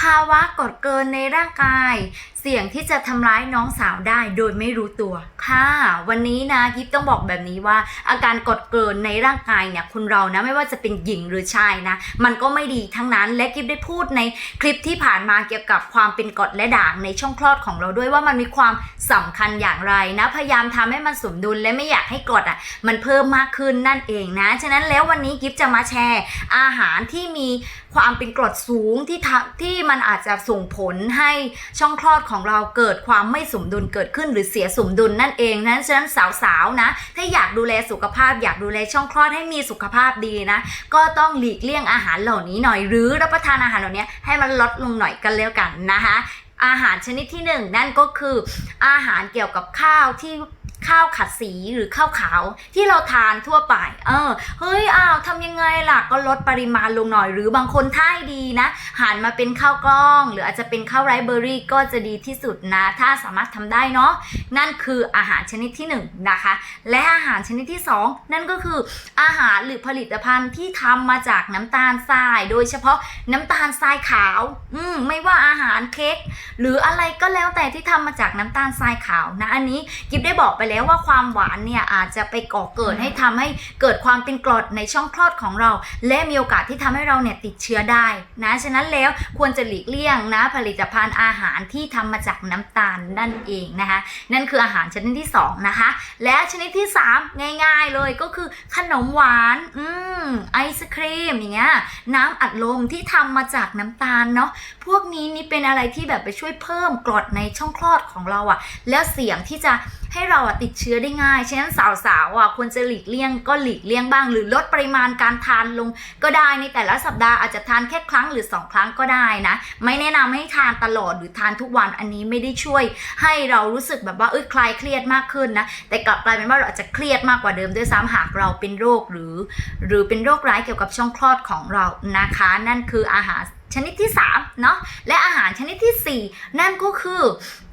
ภาวะกดเกินในร่างกาย เสี่ยงที่จะทำร้ายน้องสาวได้โดยไม่รู้ตัวค่ะ วันนี้นะกิฟต้องบอกแบบนี้ว่า อาการกดเกินในร่างกายเนี่ยคนเรานะไม่ว่าจะเป็นหญิงหรือชายนะ มันก็ไม่ดีทั้งนั้นและกิฟได้พูดในคลิปที่ผ่านมาเกี่ยวกับความเป็นกดและด่างในช่องคลอดของเราด้วยว่ามันมีความสำคัญอย่างไรนะ พยายามทำให้มันสมดุลและไม่อยากให้กดอะมันเพิ่มมากขึ้นนั่นเองนะ ฉะนั้นแล้ววันนี้กิฟจะมาแชร์ อาหารที่มีความเป็นกรดสูงที่ทที่มันอาจจะส่งผลให้ช่องคลอดของเราเกิดความไม่สมดุลเกิดขึ้นหรือเสียสมดุลนั่นเองนะฉะนั้นสาวๆนะ ถ้าอยากดูแลสุขภาพ อยากดูแลช่องคลอดให้มีสุขภาพดีนะ ก็ต้องหลีกเลี่ยงอาหารเหล่านี้หน่อยหรือรับประทานอาหารเหล่านี้ให้มันลดลงหน่อยกันแล้วกันนะคะอาหารชนิดที่หนึ่งนั่นก็คืออาหารเกี่ยวกับข้าวที่ ข้าวขัดสีหรือข้าวขาวที่เราทานทั่วไป เออ เฮ้ย อ้าวทำยังไงล่ะ ก็ลดปริมาณลงหน่อย หรือบางคนท่ายดีนะ หันมาเป็นข้าวกล้อง หรืออาจจะเป็นข้าวไรเบอรี่ก็จะดีที่สุดนะ ถ้าสามารถทำได้เนาะ นั่นคืออาหารชนิดที่หนึ่งนะคะ และอาหารชนิดที่สองนั่นก็คืออาหารหรือผลิตภัณฑ์ที่ทำมาจากน้ำตาลทราย โดยเฉพาะน้ำตาลทรายขาว อืม ไม่ว่าอาหารเค้กหรืออะไรก็แล้วแต่ที่ทำมาจากน้ำตาลทรายขาวนะ อันนี้กิฟได้บอกไปแล้วว่าความหวานเนี่ยอาจจะไปก่อเกิดให้ทำให้เกิดความเป็นกรดในช่องคลอดของเรา และมีโอกาสที่ทำให้เราเนี่ยติดเชื้อได้นะฉะนั้นแล้วควรจะหลีกเลี่ยงนะผลิตภัณฑ์อาหารที่ทำมาจากน้ำตาลนั่นเองนะคะ นั่นคืออาหารชนิดที่สองนะคะและชนิดที่สามง่ายๆเลยก็คือขนมหวานอืมไอศครีมอย่างเงี้ยน้ำอัดลมที่ทำมาจากน้ำตาลเนาะพวกนี้นี่เป็นอะไรที่แบบไปช่วยเพิ่มกรดในช่องคลอดของเราอะแล้วเสี่ยงที่จะให้เราอะติดเชื้อได้ง่าย ฉะนั้นสาวๆอะควรจะหลีกเลี่ยงก็หลีกเลี่ยงบ้าง หรือลดปริมาณการทานลง ก็ได้ในแต่ละสัปดาห์อาจจะทานแค่ครั้งหรือสองครั้งก็ได้นะ ไม่แนะนำให้ทานตลอดหรือทานทุกวันอันนี้ไม่ได้ช่วย ให้เรารู้สึกแบบว่าเอ้ยคลายเครียดมากขึ้นนะ แต่กลับกลายเป็นว่าเราอาจจะเครียดมากกว่าเดิมด้วยซ้ำหากเราเป็นโรคหรือ หรือเป็นโรคร้ายเกี่ยวกับช่องคลอดของเรานะคะ นั่นคืออาหาร ชนิดที่3เนาะและอาหารชนิดทีสี่ 4 นั่นก็คือ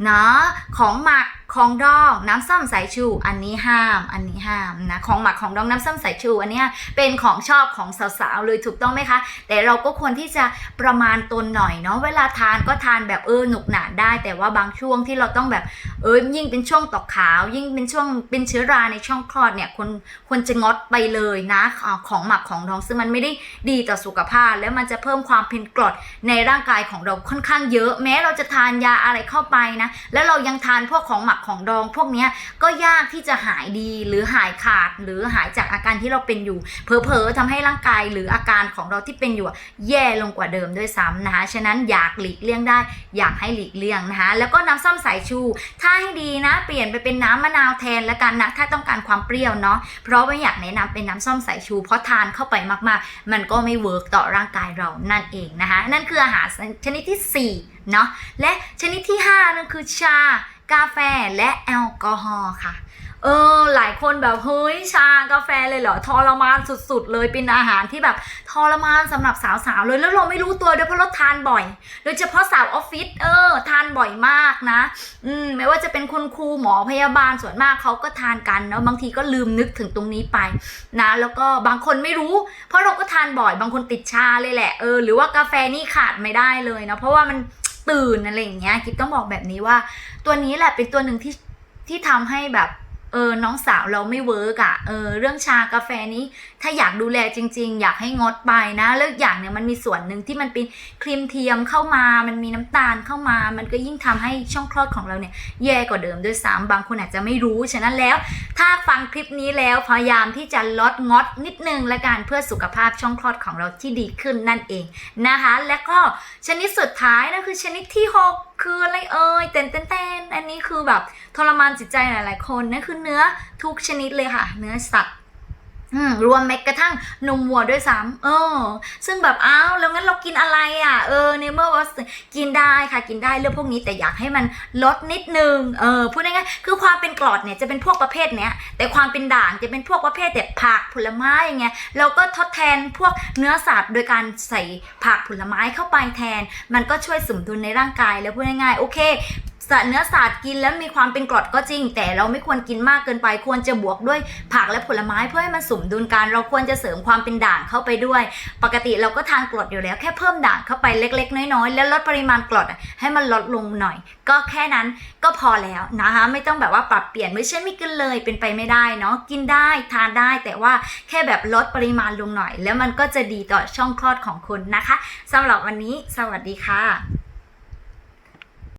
เนาะของหมักของดองน้ำส้มสายชู อันนี้ห้าม อันนี้ห้ามนะของหมักของดองน้ำส้มสายชู อันเนี้ยเป็นของชอบของสาวๆเลยถูกต้องไหมคะ แต่เราก็ควรที่จะประมาณตนหน่อยเนาะเวลาทานก็ทานแบบเออหนุกหนานได้ แต่ว่าบางช่วงที่เราต้องแบบเออยิ่งเป็นช่วงตอกขาว ยิ่งเป็นช่วงเป็นเชื้อราในช่องคลอดเนี่ยควรควรจะงดไปเลยนะของหมักของดองซึ่งมันไม่ได้ดีต่อสุขภาพ แล้วมันจะเพิ่มความเป็นกรดในร่างกายของเราค่อนข้างเยอะ แม้เราจะทานยาอะไรเข้าไปนะ แล้วเรายังทานพวกของหมักของดอง พวกนี้ก็ยากที่จะหายดีหรือหายขาดหรือหายจากอาการที่เราเป็นอยู่ เผลอๆทำให้ร่างกายหรืออาการของเราที่เป็นอยู่แย่ลงกว่าเดิมด้วยซ้ำนะคะฉะนั้นอยากหลีกเลี่ยงได้ อยากให้หลีกเลี่ยงนะคะแล้วก็น้ำส้มสายชู ถ้าให้ดีนะ เปลี่ยนไปเป็นน้ำมะนาวแทนแล้วกันนะถ้าต้องการความเปรี้ยวเนาะเพราะว่าอยากแนะนำเป็นน้ำส้มสายชู เพราะทานเข้าไปมากๆ มันก็ไม่เวิร์กต่อร่างกายเรานั่นเองนะคะนั่นคืออาหารชนิดที่สี่เนาะ และชนิดที่ห้านั่นคือชา กาแฟ และแอลกอฮอล์ค่ะ ออ หลายคนแบบเฮ้ยชากาแฟเลยเหรอทรมานสุดๆ เลยเป็นอาหารที่แบบทรมานสำหรับสาวๆเลยแล้วเราไม่รู้ตัวด้วยเพราะเราทานบ่อย โดยเฉพาะสาวออฟฟิศเออ ทานบ่อยมากนะ อืมไม่ว่าจะเป็นคุณครูหมอพยาบาลส่วนมากเขาก็ทานกันเนาะบางทีก็ลืมนึกถึงตรงนี้ไปนะ แล้วก็บางคนไม่รู้ เพราะเราก็ทานบ่อยบางคนติดชาเลยแหละเออหรือว่ากาแฟนี่ขาดไม่ได้เลยนะเพราะว่ามันตื่นอะไรอย่างเงี้ยกิ๊บต้องบอกแบบนี้ว่า ตัวนี้แหละเป็นตัวหนึ่งที่ที่ทำให้แบบ เออน้องสาวเราไม่เวิร์กอะเออเรื่องชากาแฟนี้ ถ้าอยากดูแลจริง ๆ อยากให้งดไปนะแล้วอย่างเนี่ยมันมีส่วนหนึ่งที่มันเป็นครีมเทียมเข้ามา มันมีน้ำตาลเข้ามา มันก็ยิ่งทำให้ช่องคลอดของเราเนี่ยแย่กว่าเดิมด้วยซ้ำบางคนอาจจะไม่รู้ฉะนั้นแล้ว ถ้าฟังคลิปนี้แล้วพยายามที่จะลดงดนิดนึงละกันเพื่อสุขภาพช่องคลอดของเราที่ดีขึ้นนั่นเองนะคะ แล้วก็ชนิดสุดท้ายนั่นคือชนิดที่หก คืออะไรเอ่ยเต้นเต้นเต้นอันนี้คือแบบทรมานจิตใจหลาย ๆ คนนั่นคือเนื้อทุกชนิดเลยค่ะ เนื้อสัตว์ รวมแม้กระทั่งนมวัวด้วยซ้ำเออ ซึ่งแบบอ้าวแล้วงั้นเรากินอะไรอะ เออในเมื่อว่ากินได้ค่ะกินได้เรื่องพวกนี้แต่อยากให้มันลดนิดนึง เออพูดง่ายๆคือความเป็นกรดเนี่ยจะเป็นพวกประเภทเนี้ย แต่ความเป็นด่างจะเป็นพวกประเภทแบบผักผลไม้อย่างเงี้ยเราก็ทดแทนพวกเนื้อสัตว์โดยการใส่ผักผลไม้เข้าไปแทน มันก็ช่วยสมดุลในร่างกายแล้วพูดง่ายๆโอเค สัตว์เนื้อสัตว์กินแล้วมีความเป็นกรดก็จริง แต่เราไม่ควรกินมากเกินไป ควรจะบวกด้วยผักและผลไม้เพื่อให้มันสมดุลกัน เราควรจะเสริมความเป็นด่างเข้าไปด้วย ปกติเราก็ทานกรดอยู่แล้วแค่เพิ่มด่างเข้าไปเล็ก ๆ น้อยๆแล้วลดปริมาณกรดให้มันลดลงหน่อย ก็แค่นั้นก็พอแล้วนะคะไม่ต้องแบบว่าปรับเปลี่ยนไม่ใช่ไม่กินเลยเป็นไปไม่ได้เนาะกินได้ทานได้แต่ว่าแค่แบบลดปริมาณลงหน่อย แล้วมันก็จะดีต่อช่องคลอดของคุณนะคะสำหรับวันนี้สวัสดีค่ะ